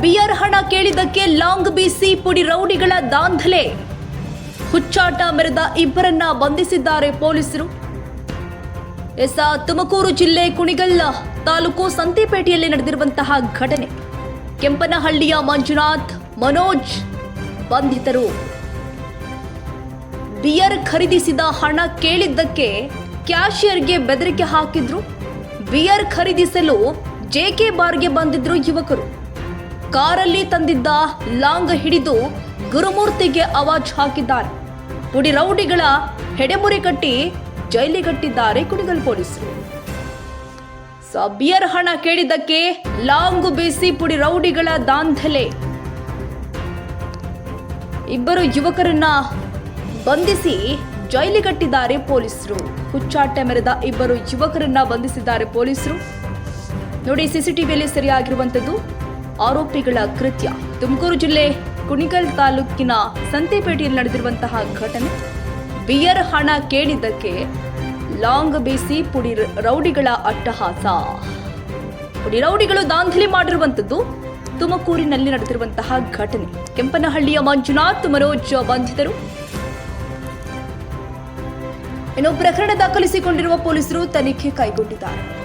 Beer ಹಣ ಕೇಳಿದ್ದಕ್ಕೆ long ಬೀಸಿ ಪುಡಿ ರೌಡಿಗಳ ದಾಂಧಲೆ. ಹುಚ್ಚಾಟ ಮೆರೆದ ಇಬ್ಬರನ್ನ ಬಂಧಿಸಿದ್ದಾರೆ ಪೊಲೀಸರು. ಎಸ ತುಮಕೂರು ಜಿಲ್ಲೆ ಕುಣಿಗಲ್ ತಾಲೂಕು ಸಂತೆಪೇಟೆಯಲ್ಲಿ ನಡೆದಿರುವಂತಹ ಘಟನೆ. ಕೆಂಪನಹಳ್ಳಿಯ ಮಂಜುನಾಥ್, ಮನೋಜ್ ಬಂಧಿತರು. ಬಿಯರ್ ಖರೀದಿಸಿದ ಹಣ ಕೇಳಿದ್ದಕ್ಕೆ ಕ್ಯಾಶಿಯರ್ಗೆ ಬೆದರಿಕೆ ಹಾಕಿದ್ರು. ಬಿಯರ್ ಖರೀದಿಸಲು ಜೆಕೆ ಬಾರ್ಗೆ ಬಂದಿದ್ರು ಯುವಕರು. ಕಾರಲ್ಲಿ ತಂದಿದ್ದ ಲಾಂಗ್ ಹಿಡಿದು ಗುರುಮೂರ್ತಿಗೆ ಅವಾಜ್ ಹಾಕಿದ್ದಾರೆ. ಪುಡಿ ರೌಡಿಗಳ ಹೆಡೆಮುರಿ ಕಟ್ಟಿ ಜೈಲಿಗಟ್ಟಿದ್ದಾರೆ ಕುಣಿಗಲ್ ಪೊಲೀಸರು. ಸಬಿಯರ್ ಬಿಯರ್ ಹಣ ಕೇಳಿದ್ದಕ್ಕೆ ಲಾಂಗ್ ಬೀಸಿ ಪುಡಿ ರೌಡಿಗಳ ದಾಂಧಲೆ. ಇಬ್ಬರು ಯುವಕರನ್ನ ಬಂಧಿಸಿ ಜೈಲಿಗಟ್ಟಿದ್ದಾರೆ ಪೊಲೀಸರು. ಹುಚ್ಚಾಟ ಮೆರೆದ ಇಬ್ಬರು ಯುವಕರನ್ನ ಬಂಧಿಸಿದ್ದಾರೆ ಪೊಲೀಸರು. ನೋಡಿ, ಸಿಸಿಟಿವಿಯಲ್ಲಿ ಸೆರೆಯಾಗಿರುವಂಥದ್ದು ಆರೋಪಿಗಳ ಕೃತ್ಯ. ತುಮಕೂರು ಜಿಲ್ಲೆ ಕುಣಿಗಲ್ ತಾಲೂಕಿನ ಸಂತೆಪೇಟೆಯಲ್ಲಿ ನಡೆದಿರುವಂತಹ ಘಟನೆ. ಬಿಯರ್ ಹಣ ಕೇಳಿದ್ದಕ್ಕೆ ಲಾಂಗ್ ಬೇಸಿ ಪುಡಿ ರೌಡಿಗಳ ಅಟ್ಟಹಾಸ. ಪುಡಿ ರೌಡಿಗಳು ದಾಂಧಲಿ ಮಾಡಿರುವಂಥದ್ದು ತುಮಕೂರಿನಲ್ಲಿ ನಡೆದಿರುವಂತಹ ಘಟನೆ. ಕೆಂಪನಹಳ್ಳಿಯ ಮಂಜುನಾಥ್ ಮನೋಜ್ ಬಂಧಿತರು. ಇನ್ನು ಪ್ರಕರಣ ದಾಖಲಿಸಿಕೊಂಡಿರುವ ಪೊಲೀಸರು ತನಿಖೆ ಕೈಗೊಂಡಿದ್ದಾರೆ.